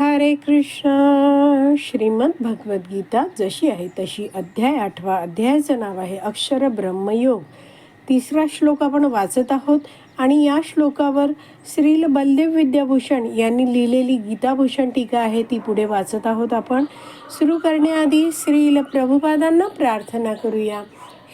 हरे कृष्ण. श्रीमद भगवद्गीता जशी आहे तशी अध्याय आठवा. अध्यायाचं नाव आहे अक्षर ब्रह्मयोग. तिसरा श्लोक आपण वाचत आहोत आणि या श्लोकावर श्रील बलदेव विद्याभूषण यांनी लिहिलेली गीताभूषण टीका आहे ती पुढे वाचत आहोत आपण. सुरू करण्याआधी श्रील प्रभुपादांना प्रार्थना करूया.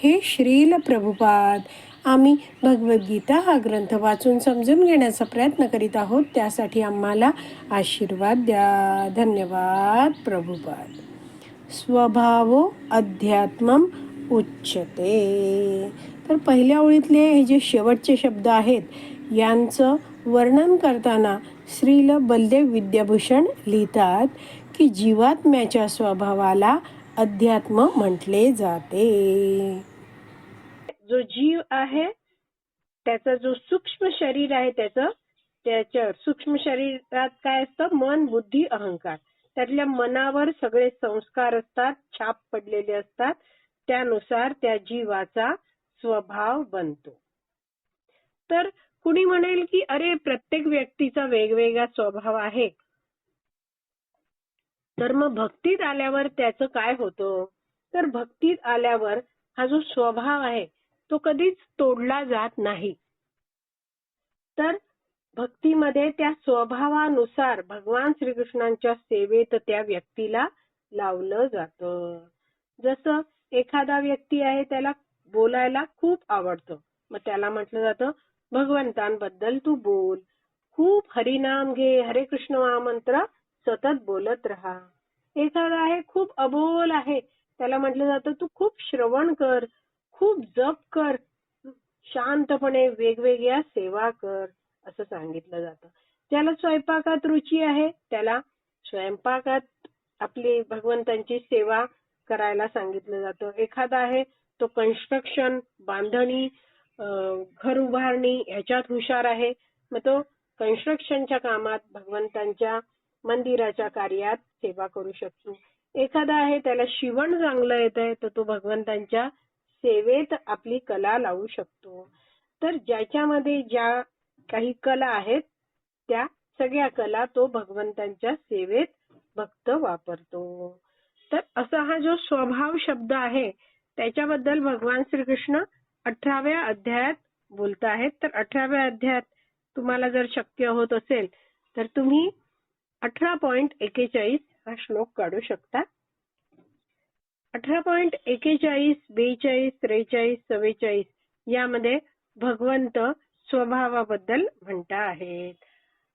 हे श्रील प्रभुपाद आम्ही भगवद्गीता हा ग्रंथ वाचून समजून घेण्याचा प्रयत्न करीत आहोत. त्यासाठी आम्हाला आशीर्वाद द्या. धन्यवाद प्रभुपाद. स्वभावो अध्यात्मम उच्चते तर पहिल्या ओळीतले हे जे शेवटचे शब्द आहेत यांचं वर्णन करताना श्रील बलदेव विद्याभूषण लिहितात की जीवात्म्याच्या स्वभावाला अध्यात्म म्हटले जाते. जो जीव आहे त्याचा जो सूक्ष्म शरीर आहे त्याचं त्याच्या सूक्ष्म शरीरात काय असतं? मन बुद्धी अहंकार. त्यातल्या मनावर सगळे संस्कार असतात छाप पडलेले असतात. त्यानुसार त्या जीवाचा स्वभाव बनतो. तर कुणी म्हणेल की अरे प्रत्येक व्यक्तीचा वेगवेगळा स्वभाव आहे. तर मग भक्तीत आल्यावर त्याचं काय होतं? तर भक्तीत आल्यावर हा जो स्वभाव आहे तो कधीच तोडला जात नाही. तर भक्तीमध्ये त्या स्वभावानुसार भगवान श्रीकृष्णांच्या सेवेत त्या व्यक्तीला लावलं जातं. जसं एखादा व्यक्ती आहे त्याला बोलायला खूप आवडतं. मग त्याला म्हटलं जातं भगवंतांबद्दल तू बोल. खूप हरिनाम घे हरे कृष्ण महामंत्र सतत बोलत राहा. एखादा आहे खूप अबोल आहे त्याला म्हटलं जातं तू खूप श्रवण कर. खूप जप कर. शांतपणे वेगवेगळ्या सेवा कर असं सांगितलं जातं. ज्याला स्वयंपाकात रुची आहे. त्याला स्वयंपाकात आपली भगवंतांची सेवा करायला सांगितलं जातं. एखादा आहे तो कन्स्ट्रक्शन बांधणी घर उभारणी ह्याच्यात हुशार आहे. मग तो कन्स्ट्रक्शनच्या कामात भगवंतांच्या मंदिराच्या कार्यात सेवा करू शकतो. एखादा आहे त्याला शिवण चांगलं येत आहे तर तो भगवंतांच्या सेवेत आपली कला लावू शकतो. तर ज्याच्यामध्ये ज्या काही कला आहेत त्या सगळ्या कला तो भगवंतांच्या सेवेत भक्त वापरतो. तर असा हा जो स्वभाव शब्द आहे त्याच्याबद्दल भगवान श्रीकृष्ण अठराव्या अध्यायात बोलत आहेत. तर अठराव्या अध्यायात तुम्हाला जर शक्य होत असेल तर तुम्ही अठरा पॉइंट एकेचाळीस हा श्लोक काढू शकता. अठरा पॉईंट एकेचाळीस बेचाळीस त्रेचाळीस चव्वेचाळीस यामध्ये भगवंत स्वभावाबद्दल म्हणता आहेत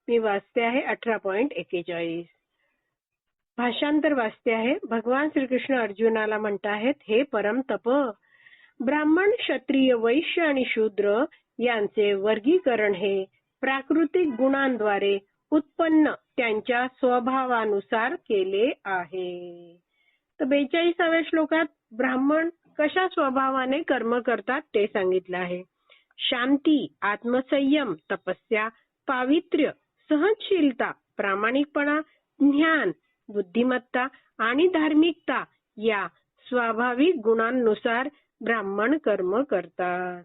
मी वाचते आहे अठरा पॉईंट एकेचाळीस. भाषांतर वाचते आहे. भगवान श्रीकृष्ण अर्जुनाला म्हणत आहेत हे परम तप ब्राह्मण क्षत्रिय वैश्य आणि शूद्र यांचे वर्गीकरण हे प्राकृतिक गुणांद्वारे उत्पन्न त्यांच्या स्वभावानुसार केले आहे. तर बेचाळीसाव्या श्लोकात ब्राह्मण कशा स्वभावाने कर्म करतात ते सांगितलं आहे. शांती आत्मसंयम तपस्या पावित्र्य सहनशीलता प्रामाणिकपणा ज्ञान बुद्धिमत्ता आणि धार्मिकता या स्वाभाविक गुणांनुसार ब्राह्मण कर्म करतात.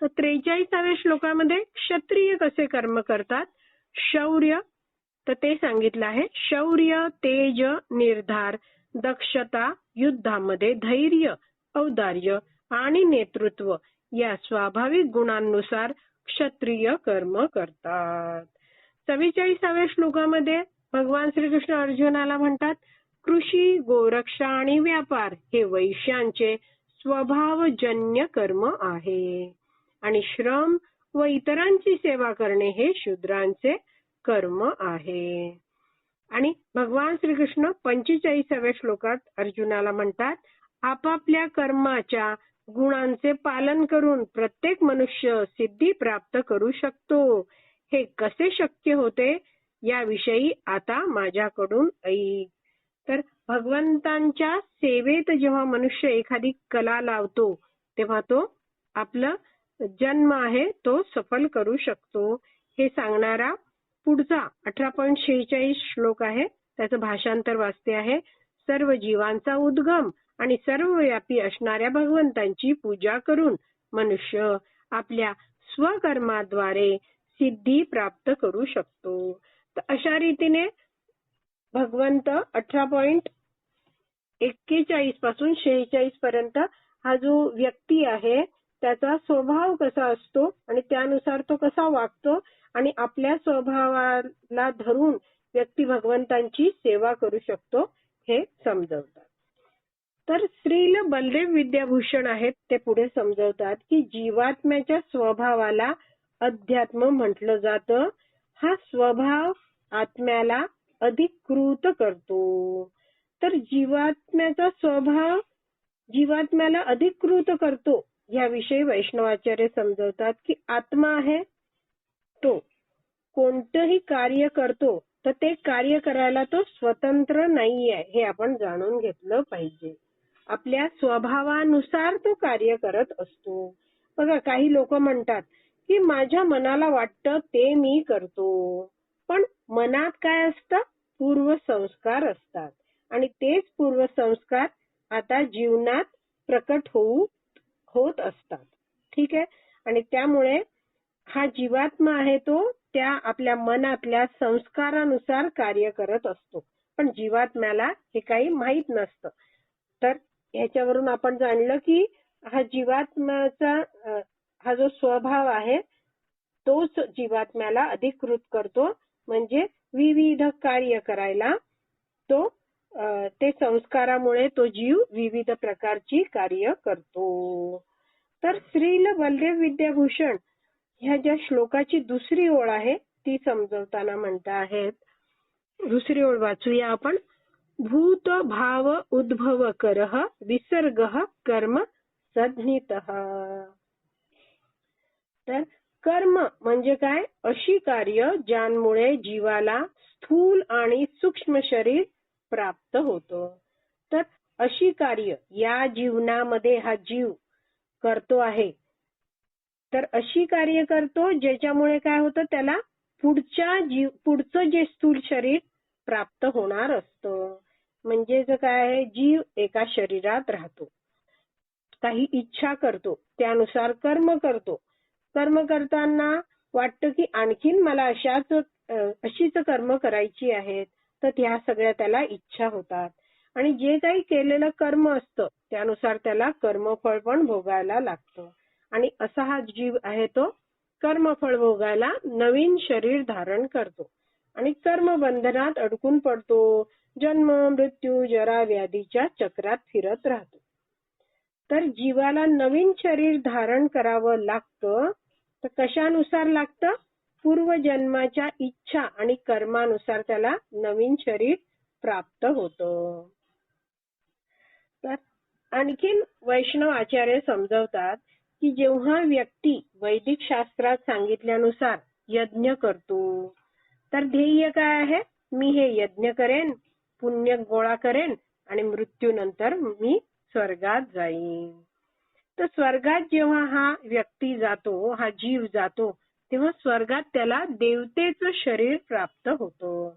तर त्रेचाळीसाव्या श्लोकामध्ये क्षत्रिय कसे कर्म करतात? शौर्य तर ते सांगितलं आहे शौर्य तेज निर्धार दक्षता युद्धामध्ये धैर्य औदार्य आणि नेतृत्व या स्वाभाविक गुणांनुसार क्षत्रिय कर्म करतात. चव्वेचाळीसाव्या श्लोकामध्ये भगवान श्रीकृष्ण अर्जुनाला म्हणतात कृषी गोरक्षा आणि व्यापार हे वैश्यांचे स्वभावजन्य कर्म आहे. आणि श्रम व इतरांची सेवा करणे हे शूद्रांचे कर्म आहे. आणि भगवान श्रीकृष्ण पंचेचाळीसाव्या श्लोकात अर्जुनाला म्हणतात आपापल्या कर्माच्या गुणांचे पालन करून प्रत्येक मनुष्य सिद्धी प्राप्त करू शकतो. हे कसे शक्य होते? याविषयी आता माझ्याकडून ऐक तर भगवंतांच्या सेवेत जेव्हा मनुष्य एखादी कला लावतो तेव्हा तो आपलं जन्म आहे तो सफल करू शकतो. हे सांगणारा पुढचा अठरा पॉईंट शेहेचाळीस श्लोक आहे. त्याचं भाषांतर वाचते आहे. सर्व जीवांचा उद्गम आणि सर्वव्यापी असणाऱ्या भगवंतांची पूजा करून मनुष्य आपल्या स्वकर्माद्वारे सिद्धी प्राप्त करू शकतो. तर अशा रीतीने भगवंत अठरा पॉईंट एक्केचाळीसपासून शेहेचाळीस पर्यंत हा जो व्यक्ती आहे त्याचा स्वभाव कसा असतो आणि त्यानुसार तो कसा वागतो आणि आपल्या स्वभावाला धरून व्यक्ती भगवंतांची सेवा करू शकतो हे समजवतात. तर श्रील बलदेव विद्याभूषण आहेत ते पुढे समजवतात की जीवात्म्याच्या स्वभावाला अध्यात्म म्हटलं जातं. हा स्वभाव आत्म्याला अधिकृत करतो. तर जीवात्म्याचा स्वभाव जीवात्म्याला अधिकृत करतो याविषयी वैष्णवाचार्य समजवतात की आत्मा आहे तो कोणतंही कार्य करतो तर ते कार्य करायला तो स्वतंत्र नाहीये हे आपण जाणून घेतलं पाहिजे. आपल्या स्वभावानुसार तो कार्य करत असतो. बघा काही लोक म्हणतात की माझ्या मनाला वाटतं ते मी करतो. पण मनात काय असतं? पूर्व संस्कार असतात. आणि तेच पूर्व संस्कार आता जीवनात प्रकट होऊ होत असतात. ठीक आहे? आणि त्यामुळे हा जीवात्मा आहे तो त्या आपल्या मनातल्या संस्कारानुसार कार्य करत असतो. पण जीवात्म्याला हे काही माहीत नसतं. तर ह्याच्यावरून आपण जाणलं की हा जीवात्म्याचा हा जो स्वभाव आहे तोच जीवात्म्याला अधिकृत करतो. म्हणजे विविध कार्य करायला तो ते संस्कारामुळे तो जीव विविध प्रकारची कार्य करतो. तर श्रील बलदेव विद्याभूषण ह्या ज्या श्लोकाची दुसरी ओळ आहे ती समजवताना म्हणता आहेत. दुसरी ओळ वाचूया आपण. भूत भाव उद्भव कर विसर्ग कर्म सज्ञित. तर कर्म म्हणजे काय? अशी कार्य ज्यांमुळे जीवाला स्थूल आणि सूक्ष्म शरीर प्राप्त होतं. तर अशी कार्य या जीवनामध्ये हा जीव करतो आहे. तर अशी कार्य करतो ज्याच्यामुळे काय होतं त्याला पुढच्या जीव पुढचं जे स्थूल शरीर प्राप्त होणार असतं. म्हणजेच काय आहे जीव एका शरीरात राहतो. काही इच्छा करतो त्यानुसार कर्म करतो. कर्म करताना वाटतं की आणखीन मला अशाच अशीच कर्म करायची आहेत तर त्या सगळ्या त्याला इच्छा होतात. आणि जे काही केलेलं कर्म असतं त्यानुसार त्याला कर्मफळ पण भोगायला लागतं. आणि असा हा जीव आहे तो कर्मफळ भोगायला नवीन शरीर धारण करतो. आणि कर्मबंधनात अडकून पडतो. जन्म मृत्यू जरा व्याधीच्या चक्रात फिरत राहतो. तर जीवाला नवीन शरीर धारण करावं लागतं तर कशानुसार लागतं? पूर्वजन्माच्या इच्छा आणि कर्मानुसार त्याला नवीन शरीर प्राप्त होतं. तर आणखीन वैष्णव आचार्य समजवतात की जेव्हा व्यक्ती वैदिक शास्त्रात सांगितल्यानुसार यज्ञ करतो तर ध्येय काय आहे? मी हे यज्ञ करेन पुण्य गोळा करेन आणि मृत्यूनंतर मी स्वर्गात जाईन. तर स्वर्गात जेव्हा हा व्यक्ती जातो हा जीव जातो तेव्हा स्वर्गात त्याला देवतेचं शरीर प्राप्त होतं.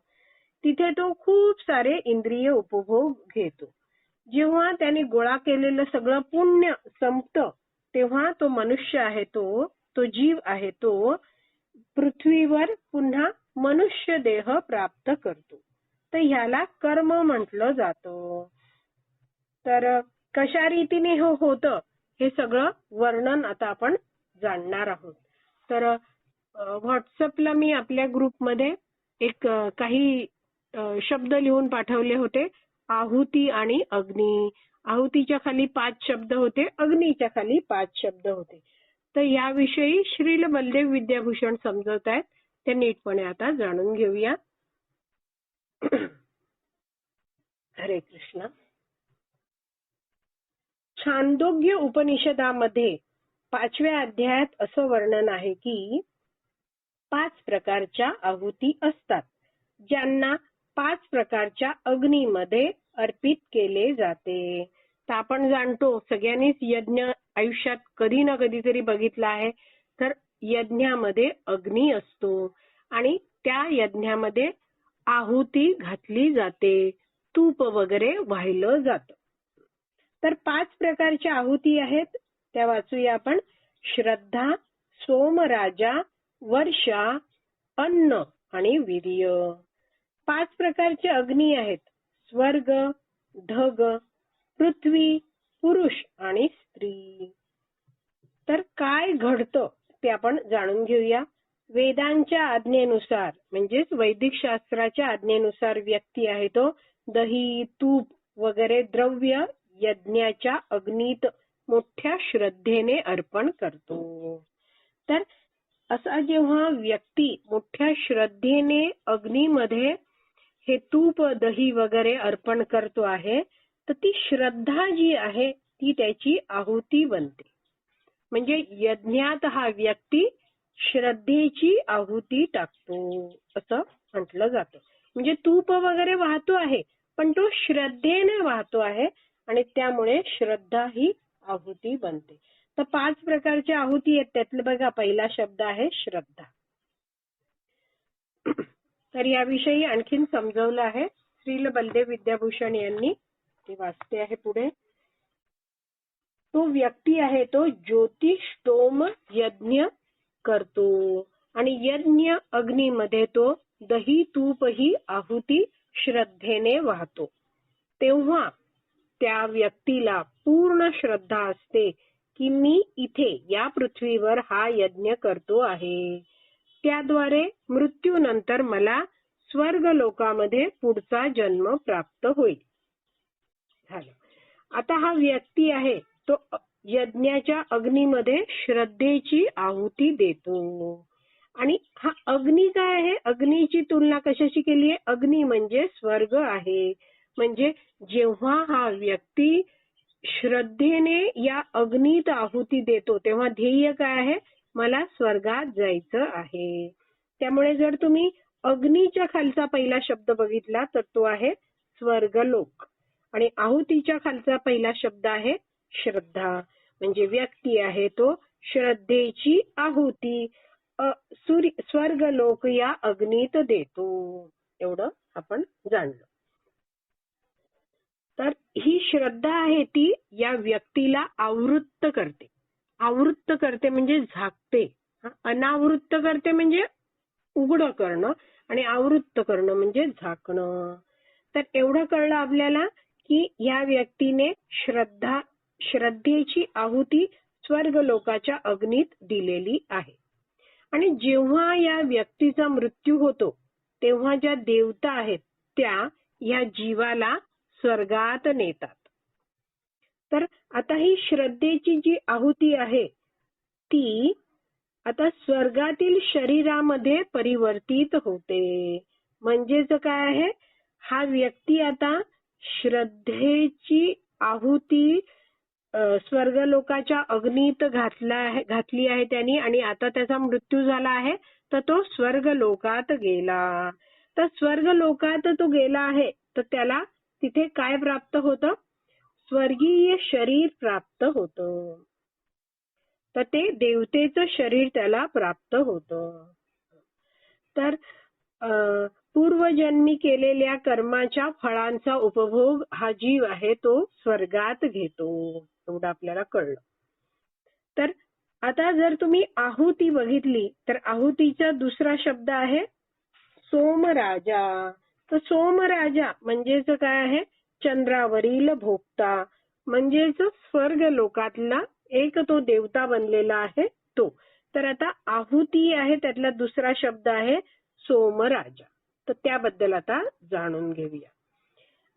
तिथे तो खूप सारे इंद्रिय उपभोग घेतो. जेव्हा त्याने गोळा केलेलं सगळं पुण्य संपतं तेव्हा तो मनुष्य आहे तो तो जीव आहे तो पृथ्वीवर पुन्हा मनुष्य देह प्राप्त करतो. तर ह्याला कर्म म्हटलं जातं. तर कशा रीतीने हो होतं हे सगळं वर्णन आता आपण जाणणार आहोत. तर व्हॉट्सअपला मी आपल्या ग्रुपमध्ये एक काही शब्द लिहून पाठवले होते आहुती आणि अग्नी. आहुतीच्या खाली पाच शब्द होते अग्नीच्या खाली पाच शब्द होते. तर याविषयी श्रील बलदेव विद्याभूषण समजवत आहेत. ते नीटपणे आता जाणून घेऊया. हरे कृष्ण. छांदोग्य उपनिषदामध्ये पाचव्या अध्यायात असं वर्णन आहे की पाच प्रकारच्या आहुती असतात ज्यांना पाच प्रकारच्या अग्नीमध्ये अर्पित केले जाते. तर आपण जाणतो सगळ्यांनीच यज्ञ आयुष्यात कधी ना कधीतरी बघितला आहे तर यज्ञामध्ये अग्नी असतो आणि त्या यज्ञामध्ये आहुती घातली जाते. तूप वगैरे वाहिलं जातं. तर पाच प्रकारच्या आहुती आहेत त्या वाचूया आपण. श्रद्धा सोमराजा वर्षा अन्न आणि वीर्य. पाच प्रकारचे अग्नी आहेत. स्वर्ग ढग पृथ्वी पुरुष आणि स्त्री. तर काय घडतं ते आपण जाणून घेऊया. वेदांच्या आज्ञेनुसार म्हणजेच वैदिक शास्त्राच्या आज्ञेनुसार व्यक्ती आहे तो. दही तूप वगैरे द्रव्य यज्ञाच्या अग्नीत मोठ्या श्रद्धेने अर्पण करतो. तर असा जेव्हा व्यक्ती मोठ्या श्रद्धेने अग्नीमध्ये हे तूप दही वगैरे अर्पण करतो आहे तर ती श्रद्धा जी आहे ती त्याची आहुती बनते. म्हणजे यज्ञात हा व्यक्ती श्रद्धेची आहुती टाकतो असं म्हटलं जातं. म्हणजे तूप वगैरे वाहतो आहे पण तो श्रद्धेने वाहतो आहे आणि त्यामुळे श्रद्धा ही आहुती बनते. तर पाच प्रकारच्या आहुती आहेत त्यातलं बघा पहिला शब्द आहे श्रद्धा. तर याविषयी आणखीन समजवलं आहे. श्रील बलदेव विद्याभूषण यांनी. ते वाचते आहे पुढे. तो व्यक्ती आहे तो ज्योतिषोम यज्ञ करतो आणि यज्ञ अग्नीमध्ये तो दही तूप ही आहुती श्रद्धेने वाहतो. तेव्हा त्या व्यक्तीला पूर्ण श्रद्धा असते की मी इथे या पृथ्वीवर हा यज्ञ करतो आहे. त्याद्वारे मृत्यूनंतर मला स्वर्ग लोकामध्ये पुढचा जन्म प्राप्त होईल. झालं. आता हा व्यक्ती आहे तो यज्ञाच्या अग्नीमध्ये श्रद्धेची आहुती देतो. आणि हा अग्नी काय आहे? अग्नीची तुलना कशाशी केली आहे? अग्नी म्हणजे स्वर्ग आहे. म्हणजे जेव्हा हा व्यक्ती श्रद्धेने या अग्नीत आहुती देतो तेव्हा ध्येय काय आहे? मला स्वर्गात जायचं आहे. त्यामुळे जर तुम्ही अग्नीच्या खालचा पहिला शब्द बघितला तर तो आहे स्वर्गलोक. आणि आहुतीच्या खालचा पहिला शब्द आहे श्रद्धा. म्हणजे व्यक्ती आहे तो श्रद्धेची आहुती. स्वर्गलोक स्वर्ग लोक या अग्नीत देतो. एवढं आपण जाणलं. तर ही श्रद्धा आहे ती या व्यक्तीला आवृत्त करते. आवृत्त करते म्हणजे झाकते. अनावृत्त करते म्हणजे उघड करणं आणि आवृत्त करणं म्हणजे झाकणं. तर एवढं कळलं आपल्याला की या व्यक्तीने श्रद्धा श्रद्धेची आहुती स्वर्ग लोकाच्या अग्नीत दिलेली आहे. आणि जेव्हा या व्यक्तीचा मृत्यू होतो तेव्हा ज्या देवता आहेत त्या या जीवाला स्वर्गात नेतात. तर आता ही श्रद्धेची जी आहुती आहे ती आता स्वर्गातील शरीरामध्ये परिवर्तित होते. म्हणजेच काय आहे? हा व्यक्ती आता श्रद्धेची आहुती स्वर्ग लोकाच्या अग्नीत घातला आहे घातली आहे त्यांनी आणि आता त्याचा मृत्यू झाला आहे तर तो स्वर्ग लोकात गेला. तर स्वर्ग लोकात तो गेला आहे तर त्याला तिथे काय प्राप्त होतं? स्वर्गीय शरीर प्राप्त होतं. तर ते देवतेचं शरीर त्याला प्राप्त होतं. तर पूर्वजन्मी केलेल्या कर्माच्या फळांचा उपभोग हा जीव आहे तो स्वर्गात घेतो. एवढं आपल्याला कळलं. तर आता जर तुम्ही आहुती बघितली तर आहुतीचा दुसरा शब्द आहे सोमराजा. तर सोमराजा म्हणजेच काय आहे? चंद्रावरील भोगता म्हणजेच स्वर्ग लोकातला एक तो देवता बनलेला आहे तो. तर आता आहुती आहे त्यातला दुसरा शब्द आहे सोमराजा. तर त्याबद्दल आता जाणून घेऊया.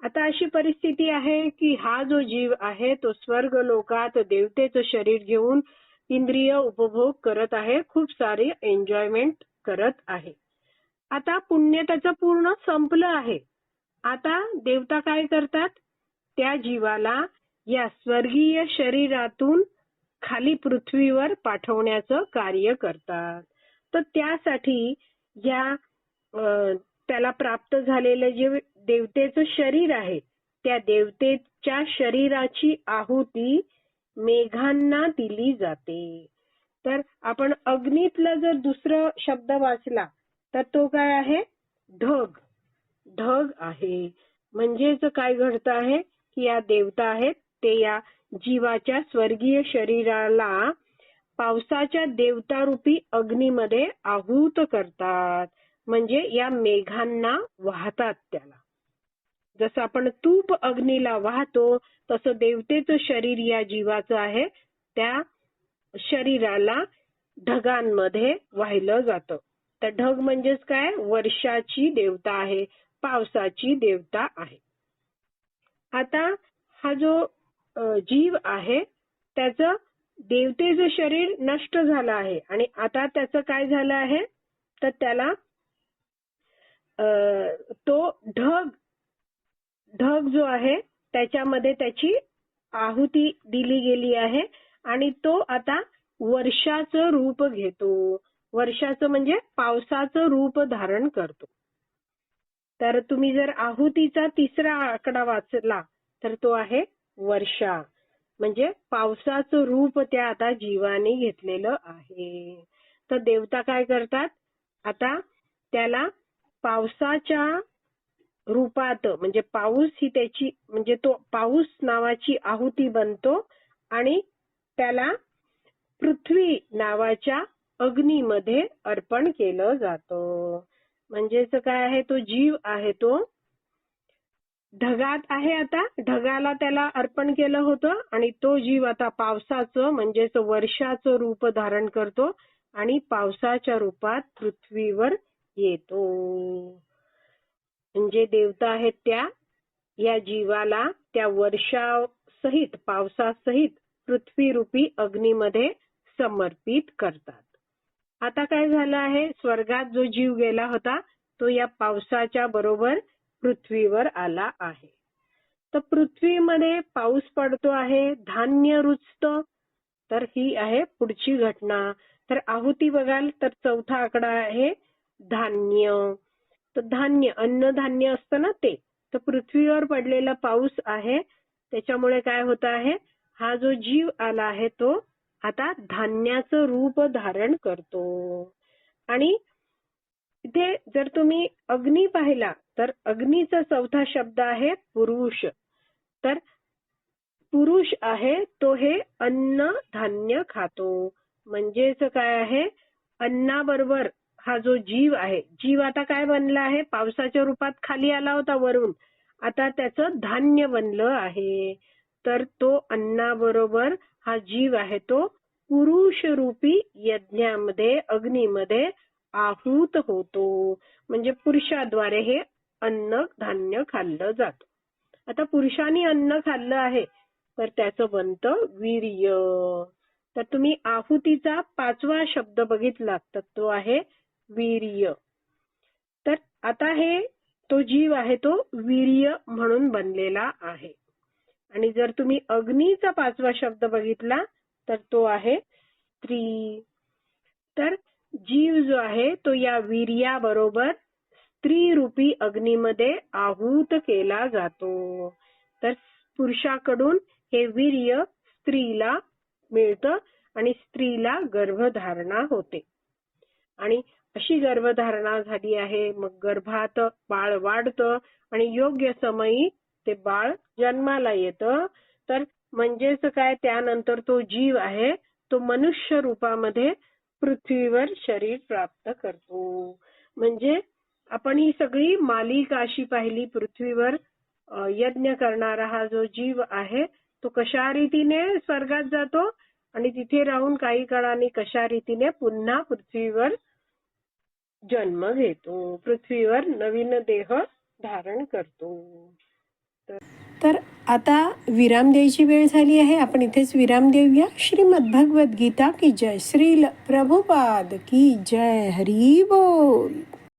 आता अशी परिस्थिती आहे की हा जो जीव आहे तो स्वर्ग लोकात देवतेचं शरीर घेऊन इंद्रिय उपभोग करत आहे खूप सारी एन्जॉयमेंट करत आहे. आता पुण्य त्याचं पूर्ण संपलं आहे. आता देवता काय करतात? त्या जीवाला या स्वर्गीय शरीरातून खाली पृथ्वीवर पाठवण्याचं कार्य करतात. तर त्यासाठी या त्याला प्राप्त झालेलं जे देवतेचं शरीर आहे त्या देवतेच्या शरीराची आहुती मेघांना दिली जाते. तर आपण अग्नीतला जर दुसरं शब्द वाचला तर तो काय आहे? ढग. ढग आहे. म्हणजेच काय घडत आहे? की या देवता आहेत ते या जीवाच्या स्वर्गीय शरीराला पावसाच्या देवतारूपी अग्नीमध्ये आहूत करतात. म्हणजे या मेघांना वाहतात त्याला. जसं आपण तूप अग्नीला वाहतो तसं देवतेचं शरीर या जीवाचं आहे. त्या शरीराला ढगांमध्ये वाहिलं जातं. तर ढग म्हणजेच काय? वर्षाची देवता आहे. पावसाची देवता आहे. आता हा जो जीव आहे त्याचं देवतेचं शरीर नष्ट झालं आहे. आणि आता त्याचं काय झालं आहे? तर त्याला तो ढग ढग जो आहे त्याच्यामध्ये त्याची आहुती दिली गेली आहे. आणि तो आता वर्षाचं रूप घेतो. वर्षाचं म्हणजे पावसाचं रूप धारण करतो. तर तुम्ही जर आहुतीचा तिसरा आकडा वाचला तर तो आहे वर्षा. म्हणजे पावसाचं रूप त्या आता जीवाने घेतलेलं आहे. तर देवता काय करतात? आता त्याला पावसाच्या रूपात म्हणजे पाऊस ही त्याची म्हणजे तो पाऊस नावाची आहुती बनतो आणि त्याला पृथ्वी नावाच्या अग्नीमध्ये अर्पण केलं जातं. म्हणजेच काय आहे तो जीव आहे तो ढगात आहे आता. ढगाला त्याला अर्पण केलं होतं आणि तो जीव आता पावसाचं म्हणजेच वर्षाचं रूप धारण करतो आणि पावसाच्या रूपात पृथ्वीवर येतो. म्हणजे देवता आहेत त्या या जीवाला त्या वर्षासहित पावसासहित पृथ्वीरूपी अग्नीमध्ये समर्पित करतात. आता काय झालं आहे? स्वर्गात जो जीव गेला होता तो या पावसाच्या बरोबर पृथ्वीवर आला आहे. तर पृथ्वीमध्ये पाऊस पडतो आहे धान्य रुजतं तर ही आहे पुढची घटना. तर आहुती बघाल तर चौथा आकडा आहे धान्य. तर धान्य अन्नधान्य असतं ना ते? तर पृथ्वीवर पडलेला पाऊस आहे त्याच्यामुळे काय होत आहे? हा जो जीव आला आहे तो आता धान्याचं रूप धारण करतो. आणि इथे जर तुम्ही अग्नी पाहिला तर अग्नीचा चौथा शब्द आहे पुरुष. तर पुरुष आहे तो हे अन्न धान्य खातो. म्हणजेच काय आहे? अन्नाबरोबर हा जो जीव आहे जीव आता काय बनला आहे? पावसाच्या रूपात खाली आला होता वरून. आता त्याचं धान्य बनलं आहे. तर तो अन्नाबरोबर हा जीव आहे तो पुरुष रूपी यज्ञामध्ये अग्नीमध्ये आहूत होतो. म्हणजे पुरुषाद्वारे हे अन्न धान्य खाल्लं जातं. आता पुरुषाने अन्न खाल्लं आहे तर त्याचं बनतं वीर्य. तर तुम्ही आहुतीचा पाचवा शब्द बघितला तर तो आहे वीर्य. तर आता हे तो जीव आहे तो वीर्य म्हणून बनलेला आहे. आणि जर तुम्ही अग्नीचा पाचवा शब्द बघितला तर तो आहे स्त्री. तर जीव जो आहे तो या वीर्याबरोबर स्त्री रूपी अग्नीमध्ये आहूत केला जातो. तर पुरुषाकडून हे वीर्य स्त्रीला मिळतं आणि स्त्रीला गर्भधारणा होते. आणि अशी गर्भधारणा झाली आहे मग गर्भात बाळ वाढतं आणि योग्य समयी ते बाळ जन्माला येतं. तर म्हणजेच काय? त्यानंतर तो जीव आहे. तो मनुष्य रूपामध्ये पृथ्वीवर शरीर प्राप्त करतो. म्हणजे आपण ही सगळी मालिका अशी पाहिली पृथ्वीवर यज्ञ करणारा हा जो जीव आहे तो कशा रीतीने स्वर्गात जातो? आणि तिथे राहून काही काळाने कशा रीतीने पुन्हा पृथ्वीवर जन्म घेतो? पृथ्वीवर नवीन देह धारण करतो. तर आता विराम द्यायची वेळ झाली आहे. आपण इथेच विराम देऊया. श्रीमद भगवद्गीता की जय. श्री प्रभुपाद की जय. हरी बोल.